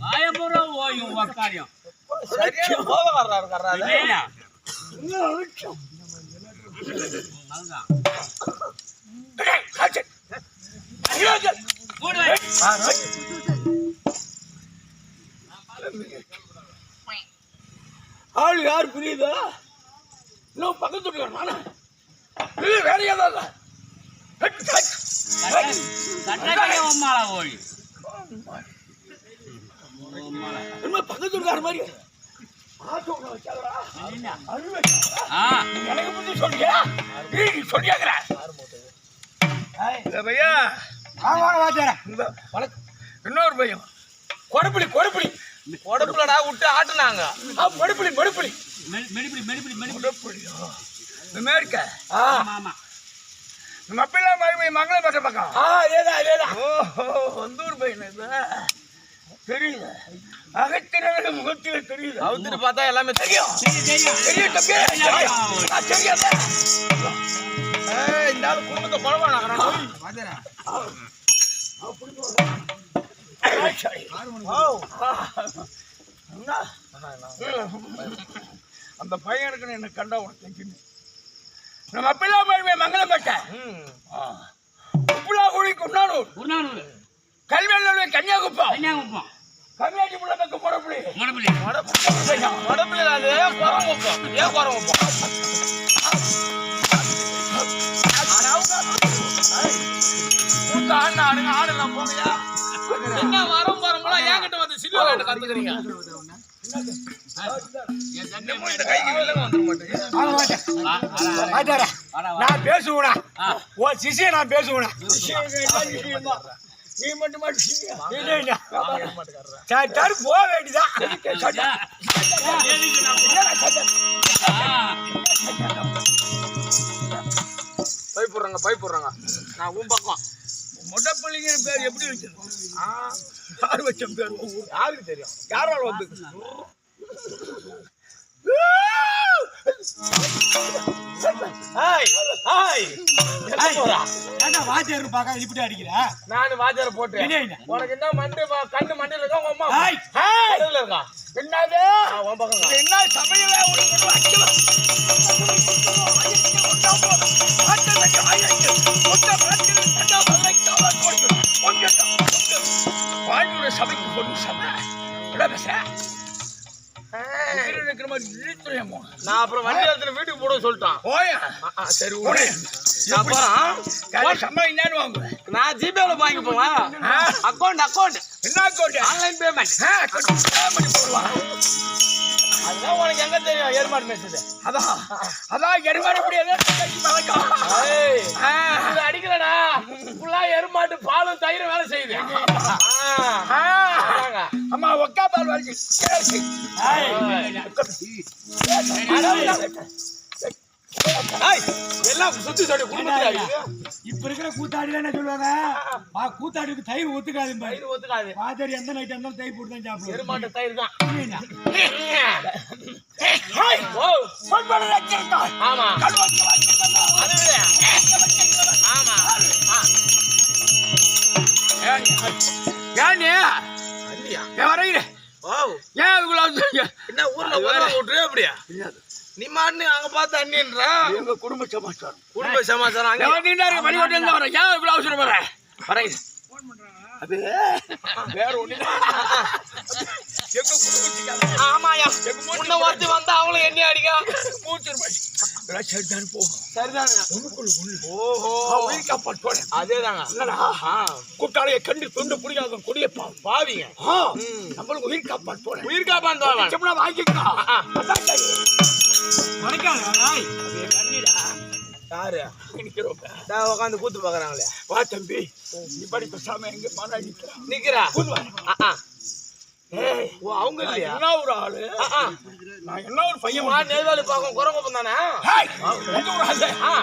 வாயமுறை ஓயும் உக்காரியம் சரியான கோபக்காரரா இருக்காரா அது? இல்லையா? ஆள் யார் புரியுதா இன்னும் பக்கத்து வீட்டுக்காரன் நானா? இல்ல வேற ஏதாவது. என்ன பக்கத்து வீட்டுக்கார மாதிரி. எனக்கு புத்தி சொல்லியா நீ சொல்லியாங்கிற இந்த பையன் இந்த. வணக்கம். இன்னொரு பையன். கொடப்புளி கொடப்புளி கொடப்புலடா விட்டு ஆட்டுனாங்க. மடுப்புளி மடுப்புளி மெடி- மெடிபிடி, மெடிபிடி, மெடிபிடி. மடுப்புளி இந்த மாதிரி இருக்க ஆமா, ஆமா. நம்ம அப்பெல்லாம் மறுபடியும் மங்களம் பெற்ற பக்கம். ஆ அதேதான் அதேதான் ஓஹோ வந்தூர் பையன் இது தெரியுது அகத்தினர்கள் முகத்தில் தெரியுது அவுத்துட்டு பார்த்தா எல்லாமே தெரியும். தெரியும், தெரியும். இந்த ஆளு குடும்பத்தை? அந்த பையனுக்கு என்ன கண்டா உனக்கு நம்ம அப்பெல்லாம் மறுபடியும் மங்களம் பெற்ற உப்புலா குழி குன்னானூர் குருநானூர், கல்வியல்லூர் கன்னியாகுப்பம் கன்னியாகுமரம், கம்மியாட்டி புள்ள பக்கம் போடப்படி மடப்புலி. மடப்பில் அது குரம் வைப்போம் ஏன் குரம் வைப்போம் ஆடு ஆடலாம் போகையா என்ன வரம் என்கிட்ட வந்து சில்வா கேட்டு கத்துக்கிறீங்க. நான் பேசுவேனா? ஓ சிசிய நான் பேசுவேனா? நீ மட்டும் சார் போக வேண்டியதான் பயப்படுறாங்க பயப்படுறாங்க நான் உன் பக்கம். முட்டப்பள்ளிங்கிற பேர் எப்படி வச்சது யார் வச்ச பேர் யாருக்கு தெரியும் யாரால வந்து வாத்தியார் பார்க்க இப்படி அடிக்கிற நானு வாத்தியார போட்டு? உனக்கு என்ன மண்டு கண்ணு மண்டையில இருக்கா உங்க அம்மா ஹாய். ஹாய் இருக்கா என்னது. என்ன சபையில உனக்கு அடிக்கலாம் சபைக்கு பொண்ணு சபை இருக்கிற மாதிரி. நான் அப்புறம் வண்டி இடத்துல வீட்டுக்கு போட சொல்லிட்டான். ஆ, சரி. விடு. நான் ஜிபேல வாங்கி. போவேன். அக்கௌண்ட் அக்கௌண்ட் என்ன அக்கௌண்ட் ஆன்லைன் பேமெண்ட். பண்ணி போடுவான் அதுதான் உனக்கு எங்க தெரியும்? ஏற்பாடு மெசேஜ் அதான் அதான் எருமாட ஆ. இது அடிக்கலடா. ஃபுல்லா எருமாட்டு பாலும் தயிரும் வேலை செய்யுது. அம்மா ஒக்கா பால் கேசு ஏய், எல்லாம் சுத்தி சொல்லி குடும்பத்துல இப்ப இருக்கிற கூத்தாடில என்ன சொல்லுவாங்க? ஆ, கூத்தாடிக்கு தயிர் ஒத்துக்காது தயிர் ஒத்துக்காது. எந்த நைட் இருந்தாலும் தயிர் போட்டு தான் சாப்பிடுவோம் எருமாட்டு தயிர் தான். ஹாய் ஓ ஆமா. அது. ஆமா. ஏன் ஏன் வரையில ஏன் இவ்வளவு என்ன ஊர்ல ஊர்ல விட்டுரு அப்படியா? மாட்டு அங்க பார்த்து அண்ணின்ற? எங்க குடும்ப சமாச்சாரம். குடும்ப சமாச்சாரம் அங்க. நின்னாரு? பணிவோட்டு இருந்தா வரேன் ஏன் இவ்வளவு அவசரம் வர? வரேன் அது வேற ஒண்ணு எங்க குடும்பத்துக்காக ஆமாயா. முன்ன ஒருத்தி வந்தா அவளும் எண்ணி அடிக்க? மூச்சு சரிதான். சரிதாங்க ஒண்ணுக்குள்ள ஒண்ணு ஓஹோ. உயிர் காப்பாற்றோட அதேதாங்க ஆ, கூட்டாளியை கண்டு தொண்டு புரியாத கொடியப்பா பாவிங்க. நம்மளுக்கு உயிர் காப்பாற்றோட உயிர் செம்னா வாங்கிக்கலாம் உட்காந்து கூத்து பாக்குறாங்களே. வா தம்பி. நீ படி பேசாம எங்க மாறா நிக்கிறா? அவங்க இல்லையா? என்ன ஒரு ஆளு. நான் என்ன ஒரு பையன் வா, நெய்வேலி பாக்கம் குரங்கப்பம் தானே? ஒரு ஆளு? ஆ.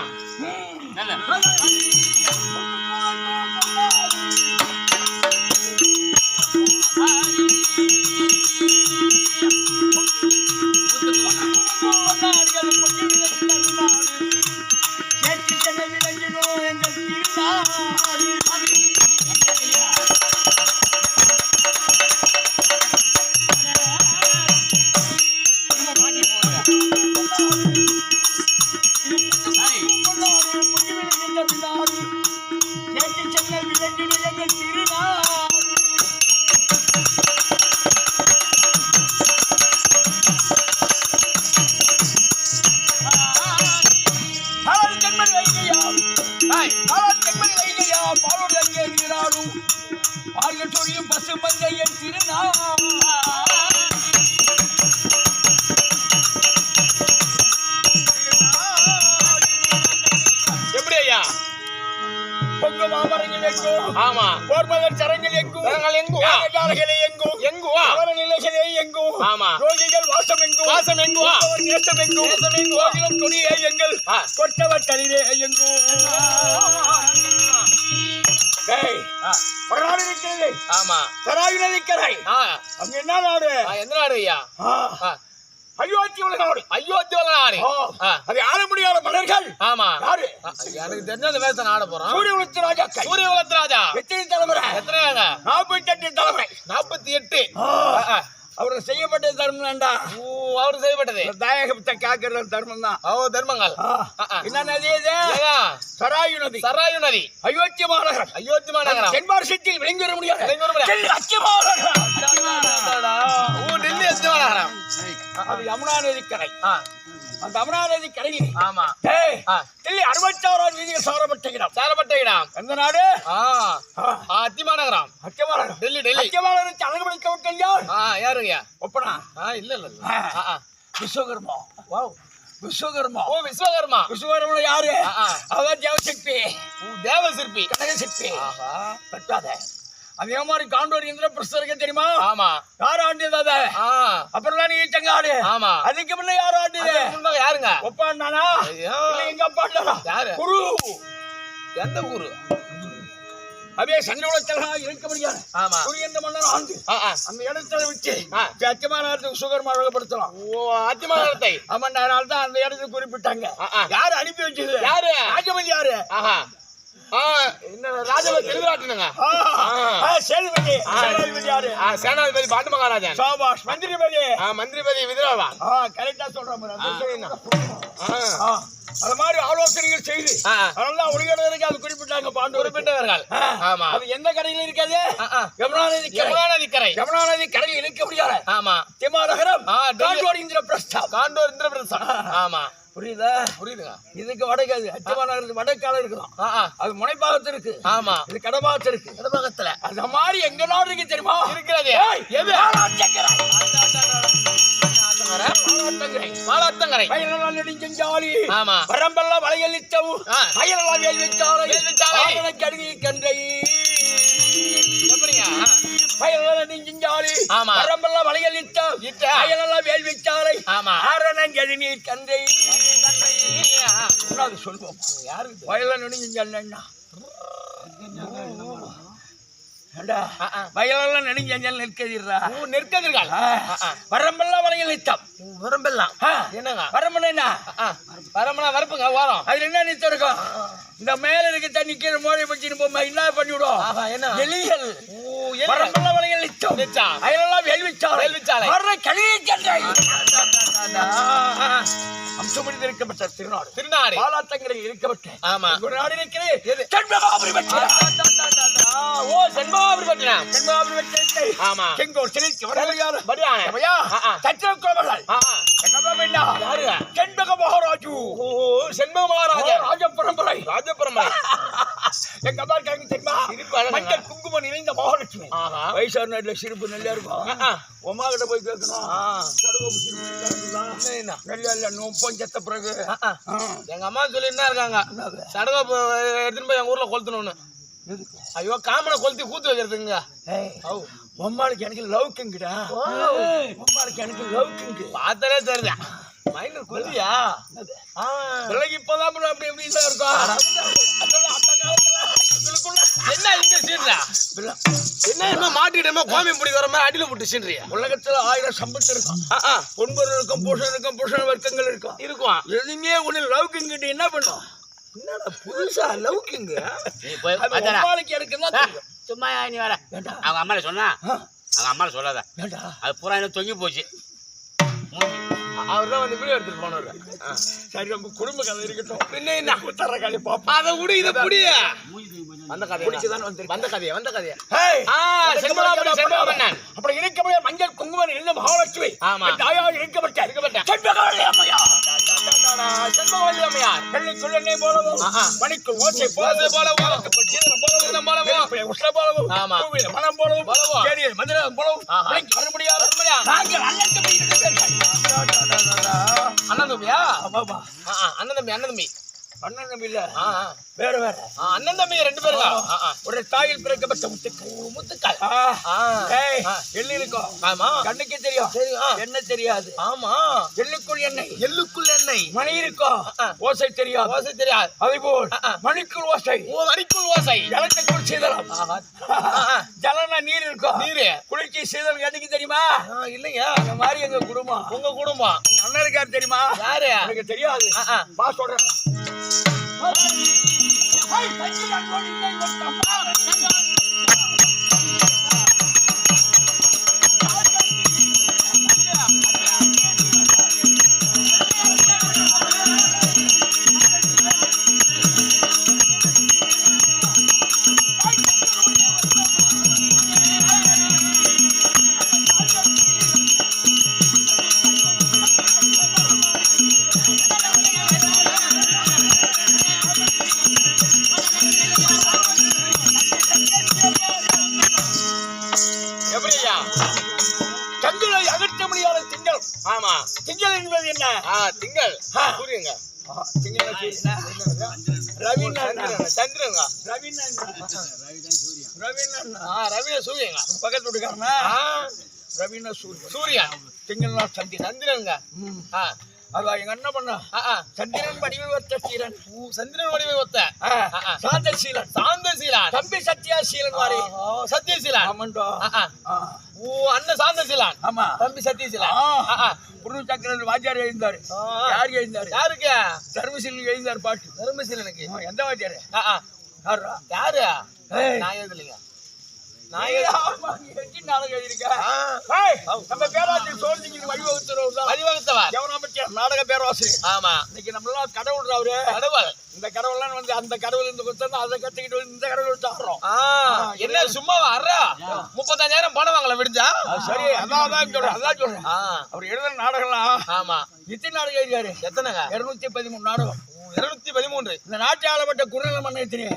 மஞ்சையன் திருநாள் எப்படி ஐயா? பொங்கு மாமரங்கள் எங்கும். ஆமா. போர்மகன் சரங்கள் எங்கும். சரங்கள் எங்கும்? யாகஜாலைகளே எங்கும். எங்குவா அவர நிலைகளே எங்கும். ஆமா. யோகிகள் வாசம் எங்கும். வாசம் எங்குவா? உத்தமர் நேசம் எங்கும். நேசம் எங்கும்? கோகிலம் துணியே எங்கள். கொட்டவர் தளிரே எங்கும். டேய், வரலாறு இருக்கிறது ஆமா. சராயு நதிக்கரை அங்க என்ன நாடு? ஆ, எந்த நாடு ஐயா? ஆ, ஆ, அயோத்தி உள்ள நாடு. அயோத்தி உள்ள நாடு. ஆ, ஆ, அது ஆள முடியாத மன்னர்கள். ஆமா. யாரு? எனக்கு தெரிஞ்ச அந்த நாட போறோம். சூரிய உலகத்து ராஜாக்கள் சூரிய குலத்து ராஜா. எத்தனை தலைமுறை? எத்தனையாங்க நாற்பத்தி எட்டு தலைமுறை. நாற்பத்தி எட்டு. ஆ, அவருக்கு செய்யப்பட்ட தர்மம் ஓ அவரு செய்யப்பட்டது. தாயகத்தை காக்கிறது தர்மம் தான் தர்மங்கள். என்ன நதி இது? சராயு நதி. சராயு நதி. அயோத்திய மாநகரம். அயோத்தி மாநகரம். தென்பாரசத்தில் விளங்கி வர முடியாது. விளங்கி வர முடியாது. டெல்லி மாநகரம் அது யமுனா அந்த நதி கரையில் ஆமா. ஏய், ஆ. டெல்லி அறுபத்தாறாம் வீதியில் சாரப்பட்ட இடம் சாரப்பட்ட இடம் எந்த நாடு? ஆ. ஆ, ஆ, அத்தி மாநகரம் அச்ச மாநகரம் டெல்லி டெல்லி அச்ச மாநகரத்தை அழகுபடுத்த விட்டேன் யார்? ஆ யாருங்க? ஒப்பனா? இல்ல இல்ல இல்ல. விஸ்வகர்மா. வாவ். விஸ்வகர்மா. ஓ விஸ்வகர்மா. விஸ்வகர்மா யாரு. அவன் தேவசக்தி ஓ, தேவ சிற்பி. கனகசக்தி ஆஹா. கட்டாத அதே மாதிரி காண்டோர் இந்திர பிரஸ்தருக்கு தெரியுமா? ஆமா. யார் ஆண்டியது அத? அப்புறம் நீ சங்காடு ஆமா. அதுக்கு முன்ன யார் ஆண்டியது? முன்பாக யாருங்க? ஒப்பா அண்ணானா எங்க அப்பா அண்ணானா யாரு? குரு. எந்த ஊரு? அப்படியே சங்கடத்தில் இருக்க முடியாது. ஆமா. துரியந்த மன்னர் ஆண்டு. அந்த இடத்துல வச்சு ஆ. சத்தியமானத்துக்கு சுகர் அழகப்படுத்தலாம் ஓ அத்திமானத்தை. ஆமாண்டா அதனால தான் அந்த இடத்துக்கு குறிப்பிட்டாங்க. யாரு அனுப்பி வச்சது? யாரு? ராஜபதி யாரு? சேனாதிபதி பாண்டு மகாராஜன் சாபாஷ் மந்திரிபதி. மந்திரிபதி விதிராவா. கரெக்டா சொல்றேன். அது மாதிரி ஆலோசனைகள் செய்து. அதெல்லாம் ஒளிகடலுக்கு அது குறிப்பிட்டாங்க பாண்டு குறிப்பிட்டவர்கள். ஆமா. அது எந்த கரையில் ஆ. யமுனா நதி யமுனா நதி கரை யமுனா நதி கரையில் இருக்க முடியாது. ஆமா. திமாநகரம் ஆ, டெல்லி. காண்டோர் இந்திர பிரஸ்தாப் காண்டூர் ஆமா. புரியுதா? புரியுதுங்க. இதுக்கு வடக்கு அது அச்சமாநகரத்துக்கு வடக்கால இருக்கலாம் ஆ, ஆ. அது முனைப்பாகத்து இருக்கு. ஆமா. இது கடபாகத்து இருக்கு. இடப்பக்கத்துல அந்த மாதிரி எங்க நாடு இருக்கு தெரியுமா? இருக்கிறது. வளையலித்தவும் ஆ. வயலெல்லாம் வேல்விச்சாலை. வேல்விச்சாலை. ஆரணக் கடுகி கன்றை. எப்படிங்க வயலெல்லாம் நெடுஞ்செஞ்சாலி. ஆமா. வரம்பெல்லாம் வளையலித்தம். இட்ட. வயலெல்லாம் வேல்விச்சாலை. ஆமா ஆரணக் கடுநீர் கன்றை. அது சொல்லுவோம் யாருக்கு ஆ, ஆ. வயலெல்லாம் நெடுஞ்செஞ்சால் நிற்கதிர்றா ஓ நெற்கதிர்கள் வரம்பெல்லாம் வளையலித்தம் வரம்பெல்லாம். என்னங்க? வரம்புன்னா என்ன? ஆ, வரம்பெல்லாம் வரப்புங்க வாரம். அதுல என்ன நித்தம் இருக்கும் இந்த மேல இருக்க தண்ணி கீழே மோரை பச்சின்னு போமா என்ன பண்ணிவிடும்? ஆஹா என்ன? எலிகள். வரம்பெல்லாம் நிச்சா. அயலெல்லாம் வேல்விச்சாலை வேள்விச்சாலை. வர்ற கழிவு அம்சமணிந்து இருக்கப்பட்ட திருநாடு. திருநாடு. பாலாத்தங்கரையில் இருக்கப்பட்ட ஆமா. ஒரு நாடு செண்பகாபுரி ஓ செண்பகாபுரி பட்டினம் செண்பகாபுரி வெற்றி ஆமா. செங்கோல் செழிக்கு வரவையார் படியானே சபையா? ஆ, ஆ. சத்திரகுலமர்கள் ஆ, ஆ. என்ன யாரு? செண்பக மகாராஜு ஓ செண்பக மகாராஜன் ராஜ பரம்பரை எங்க அம்மா இருக்காங்க தெரியுமா. மஞ்சள் குங்குமம் நிறைந்த மகாலட்சுமி. வயசான நேரத்துல சிரிப்பு நல்லா இருக்கும். உமா கிட்ட போய் கேட்கணும். நல்லா இல்ல நோப்பம் செத்த பிறகு. எங்க அம்மா சொல்லிட்டு இருக்காங்க. சடகை போ- எடுத்துன்னு போய் எங்க ஊர்ல கொளுத்தணும்னு? ஐயோ காமனை கொளுத்தி கூத்து வைக்கிறதுங்க உம்மாளுக்கு எனக்கு லவ்க்குங்கடா. உம்மாளுக்கு எனக்கு லவ்க்குங்க. பார்த்தாலே தெரியுது மைனர் கொல்லியா? பிள்ளைக்கு இப்பதான் அப்படி இப்படி தான் இருக்கும் என்ன இந்த பிள்ளை, என்ன என்ன மாட்டிக்கிட்டே கோமி பிடி வர மாதிரி அடியில போட்டு சீன்றியா. உலகத்துல ஆயிரம் சம்பத்து இருக்கும். பொன்பொருள் இருக்கும் பூஷன் இருக்கும் பூஷண வர்க்கங்கள் இருக்கும். இருக்கும். எதுவுமே ஒண்ணு லவ்க்குங்கிட்ட என்ன பண்ணும்? என்னடா புதுசா தெரியும்? சும்மா நீ வர. அவங்க அம்மால சொன்னா. அவங்க அம்மால சொல்லாத. அது பூரா என்ன தொங்கி போச்சு. அவர் தான் வந்து வீடியோ எடுத்துட்டு போனவர். சரி நம்ம குடும்ப கதை இருக்கட்டும். பின்ன என்ன? தர கதை பாப்போம் அதை விடு இதை புடி வந்த கதை பிடிச்சுதான் வந்த கதையா? வந்த கதையா. அப்படி இருக்கக்கூடிய மஞ்சள் குங்குமம் இருந்த மகாலட்சுமி. ஆமா. தாயாக இருக்கப்பட்ட இருக்கப்பட்ட. செண்பகவல்லி அம்மையா செண்பகவல்லி அம்மையார். போலவும். மணிக்குள் ஓசை போலவும் மனம் போலவும் மந்திரம் போலவும். நாங்கள் அண்ணன் தம்பி தம்பியா அண்ணன் தம்பி அண்ணன் தம்பி. அண்ணன் தம்பி இல்ல. வேற வேற. அண்ணன் தம்பி ரெண்டு ஆ, ஆ. ஒரு தாயில் பிறக்கப்பட்ட முத்துக்கள். ஆ. எள்ளு இருக்கும் ஆமா. கண்ணுக்கு தெரியும். என்ன தெரியாது? ஆமா. எள்ளுக்குள் எண்ணெய். எள்ளுக்குள் எண்ணெய். மணி இருக்கும். ஓசை தெரியாது. ஓசை தெரியாது. அதுபோல் ஆ, ஆ. மணிக்குள் ஓசை. ஓ மணிக்குள் ஓசை. ஜலத்துக்குள் சீதளம். ஜலனா நீர் இருக்கும் நீரு. குளிர்ச்சி சீதளம் எதுக்கு தெரியுமா? ஆ, இல்லைங்க. அந்த மாதிரி எங்க குடும்பம். உங்க குடும்பம். அண்ணன் இருக்காரு தெரியுமா? யாரு? எனக்கு தெரியாது. ஆ, ஆ. வா சொல்றேன் ஹேய், தண்ணி அன்போடு இல்லை மொத்தமா. எப்படி ஐயா கண்களை அகற்ற முடியாத திங்கள். ஆமா. திங்கள் என்பது என்ன? ஆ திங்கள். ஆ. சூரியங்க அதான் எங்க அண்ணன் பண்ணா. சந்திரன் வடிவில் ஒத்த சீலன். சந்திரன் வடிவை ஒத்த. சாந்த சீலன். சாந்த சீலான். தம்பி சத்யா சீலன் வாரி சத்திய சீலான். ஆமாண்டா. ஊ அண்ணன் சாந்த சீலான். ஆமா. தம்பி சத்திய சீலான். குரு சக்கரன் வாத்தியார் எழுந்தாரு. யார் எழுந்தாரு? யாருக்கு? சர்வசீல் எழுந்தார் பாட்டு. தர்மசீலனுக்கு. எந்த வாத்தியாரு. யாரா? யாரு. நான் எழுதலைங்க நம்ம பேராசிரியர் சோழசிங்கிக்கு வழிவகுத்துறவர் தான். வழிவகுத்தவர். யவனாம்பட்டியார் நாடக பேராசிரியர். ஆமா. இன்னைக்கு நம்மளாம் கடவுள் அவரு. கடவுள். இந்த கடவுள்லாம் வந்து அந்த கடவுள் இந்த குத்தம் அதை கத்துக்கிட்டு இந்த கடவுள் ஆ, என்ன சும்மா வர்றா முப்பத்தஞ்சாயிரம் பணம் வாங்கல விடுஞ்சா சரி அதான் அதான் சொல்றேன் அதான் சொல்றேன். அவர் எழுதுற நாடகம்லாம் ஆமா. எத்தனை நாடகம் எழுதியாரு எத்தனைங்க? இருநூத்தி பதிமூணு நாடகம். இருநூத்தி பதிமூன்று. இந்த நாட்டை ஆளப்பட்ட குரல் மன்ன எத்தனை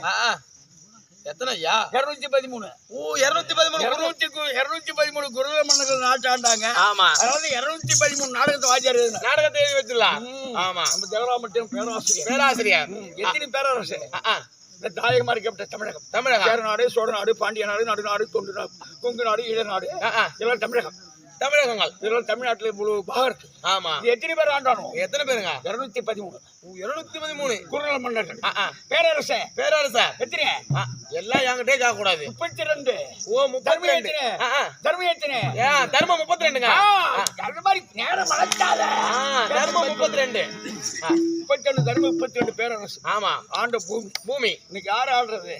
ஆ, ஆ. எத்தனை ஐயா இருநூத்தி பதிமூணு. ஓ இருநூத்தி பதிமூணு. இருநூத்தி இருநூத்தி பதிமூணு குரல் மன்னர்கள் நாட்டை ஆண்டாங்க ஆமா. அதாவது இருநூத்தி பதிமூணு நாடகத்தை எழுதினார். நாடகத்தை எழுதி வச்சிடலாம். ஆமா. நம்ம ஜெகராமட்டியம் பேராசிரியர். பேராசிரியர். எத்தனை ஆ. இந்த தாயகமா இருக்கப்பட்ட தமிழகம். தமிழகம். சேரநாடு சோழநாடு பாண்டிய நாடு நடுநாடு தொண்டு நாடு கொங்கு நாடு ஈழநாடு. இதெல்லாம் தமிழகம். தமிழகங்கள். இதெல்லாம் தமிழ்நாட்டுல இவ்வளவு பாகம் இருக்கு ஆமா. எத்தனை பேர் ஆண்டானோ எத்தனை பேருங்க? இருநூத்தி பதிமூணு. இருநூத்தி பதிமூணு. குரல் மன்னர்கள். பேரரசு. பேரரசர் எத்தனை? எல்லாம் என்கிட்டே கேட்க கூடாது முப்பத்தி ரெண்டு ஓ ரெண்டு எத்தனை. தர்மம் எத்தனை? ஏன் தர்மம் முப்பத்தி ரெண்டுங்க. அது மாதிரி நேரம் வளர்த்தாத முப்பத்தி ரெண்டு முப்பத்தி ரெண்டு தர்மம் முப்பத்தி ரெண்டு பேரரசு. ஆமா. ஆண்ட பூமி. பூமி. இன்னைக்கு யாரு ஆடுறது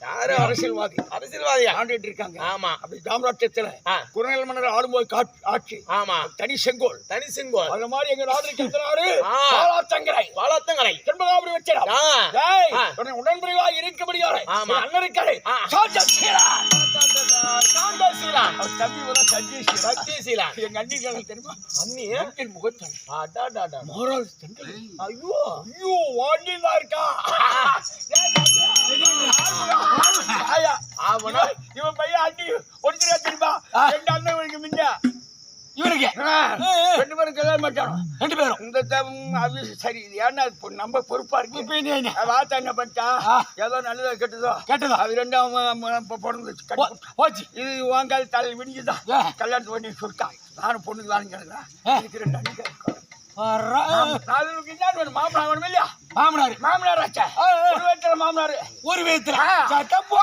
யாரு? அரசியல்வாதி. அரசியல்வாதியா? ஆண்டுட்டு இருக்காங்க. ஆமா. அப்படி சாம்ராஜ்யத்துல ஆ, குரல் மன்னர் ஆளும்போது ஆட்சி. ஆமா. தனி செங்கோல். தனி செங்கோல் அந்த மாதிரி எங்க நாடு ஆ. பாலாத்தங்கரை வாழத்தங்கரை செண்பகாபுரி வச்சிடம் வந்து சஞ்சீசீலன். சத்தியசீலன். எங்க அண்ணிக்காரங்க தெரியுமா? அண்ணி? அண்ணின் முகத்தன் ஐயோ. ஐயோ வாண்டிதான் இருக்கா? ஆவனா? இவன் பையன் அண்ணி. ஒருத்தரா தெரியுமா? ரெண்டு அண்ணன் இவனுக்கு? ரெண்டு பேரும் கல்யாணம் மாட்டானோ ரெண்டு பேரும். இந்த அது சரி இது ஏன்னா இப்போ நம்ம பொறுப்பா இருக்கு. வாத்தா என்ன? பண்ணிட்டா? ஏதோ நல்லதோ கெட்டதோ? கேட்டதா? அது ரெண்டும் பிறந்துச்சு. போச்சு. இது வாங்காது தலை விடிஞ்சுதான் ஏ. கல்யாணத்து பண்ணி சொல்லிட்டான் நானும் பொண்ணுக்கு தான் ரெண்டு மாமனார் இல்லையா? மாமனார். மாமனார் ஆச்சா. ஒரு வயசுல மாமனார். ஒரு விதத்துல. தப்போ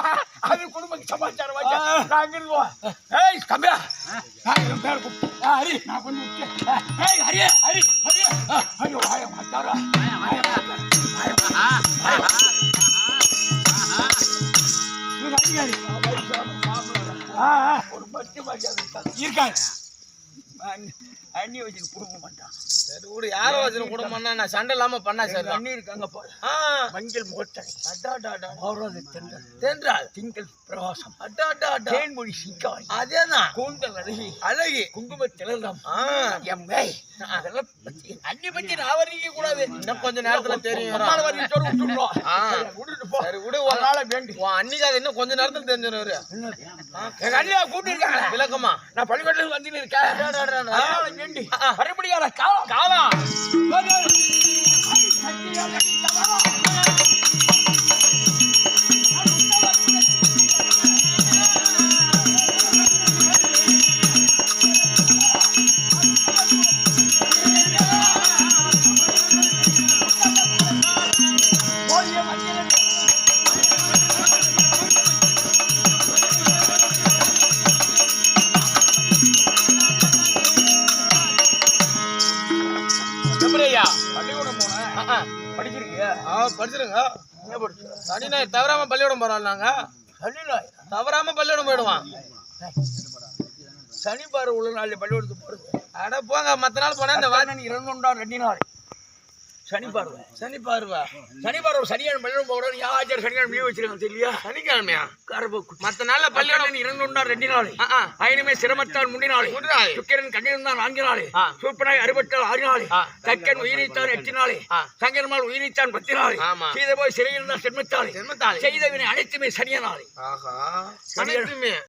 அது குடும்ப சமாச்சாரம் வச்சா இருந்து போவேன். ஏய் தம்பியா. நான் பேர் ஹரி. நான் கொஞ்சம் விட்டு. ஏய் ஹரி ஹரி ஹரி ஐயோ வாய மாட்டாரா மரியாதை இருக்காது. இருக்காங்க. அண்ணி- வச்சு குடும்ப மாட்டான். சரி யாரோ வச்சு குடும்பம்னா நான் சண்டை இல்லாம பண்ணா சரி அண்ணி இருக்காங்க மஞ்சள் முகத்தடை அடாடாடா மாறாத தென்றல். தென்றால்? திங்கள் பிரகாசம். அடாடாடா தேன்மொழி சிங்காய் அதேதான். கூந்தல் அழகி. அழகி. குங்கும எம்மை அதெல்லாம் பத்தி அண்ணி பத்தி நான் கூடாது. இன்னும் கொஞ்ச நேரத்துல தெரியும். விட்டுட்டு போ. சரி விடு உன் அதனால வேண்டி. உன் அன்னிக்காக இன்னும் கொஞ்ச நேரத்துல தெரிஞ்சிருவாரு. கூட்டி இருக்காங்களே விளக்கமா? நான் பள்ளிக்கூடத்துல வந்து இருக்கேன். அடாடாடா. அதனால வேண்டி ஆ, ஆ. மறுபடியும் காலம் காவா போனேன் ஆ, படிச்சிருங்க என்ன படிச்சு சனி ஞாயிறு தவறாம பள்ளிக்கூடம் போறோம் நாங்க. சனிநாய் தவறாம பள்ளிக்கூடம் போயிடுவான். சனி பாரு உள்ள நாள் பள்ளிக்கூடத்துக்கு போறது. அட போங்க மத்த நாள் போனா இந்த வா- வாரணன் இறந்துண்டா ரெண்டு நாள். சனி பார்வை. சனி பார்வா. சனி பார்வை சனியான பள்ளிக்கூடம் போகிறோம் யாராச்சும் சனியான லீவ் வச்சிருக்காங்க தெரியலையா சனிக்கிழமையா? கரபோக்கு மத்த நாள்ல பள்ளிக்கூடம் பள்ளிக்கூடம் இறந்துண்டா ரெண்டு நாள். ஆயினமே சிரமத்தால் முடி நாள். நாள். சுக்கிரன் கண்ணிருந்தான் நான்கு நாள். ஆ. சூப்பனாய் அறுபத்தால் ஆறு நாள். தக்கன் உயிரித்தான் எட்டு நாள். சங்கரமால் உயிரித்தான் பத்து நாள். சீத போய் சிறையிருந்தான் சென்மத்தாள் ஜென்மத்தாளி செய்தவினை அனைத்துமே சனிய நாள். அனைத்துமே.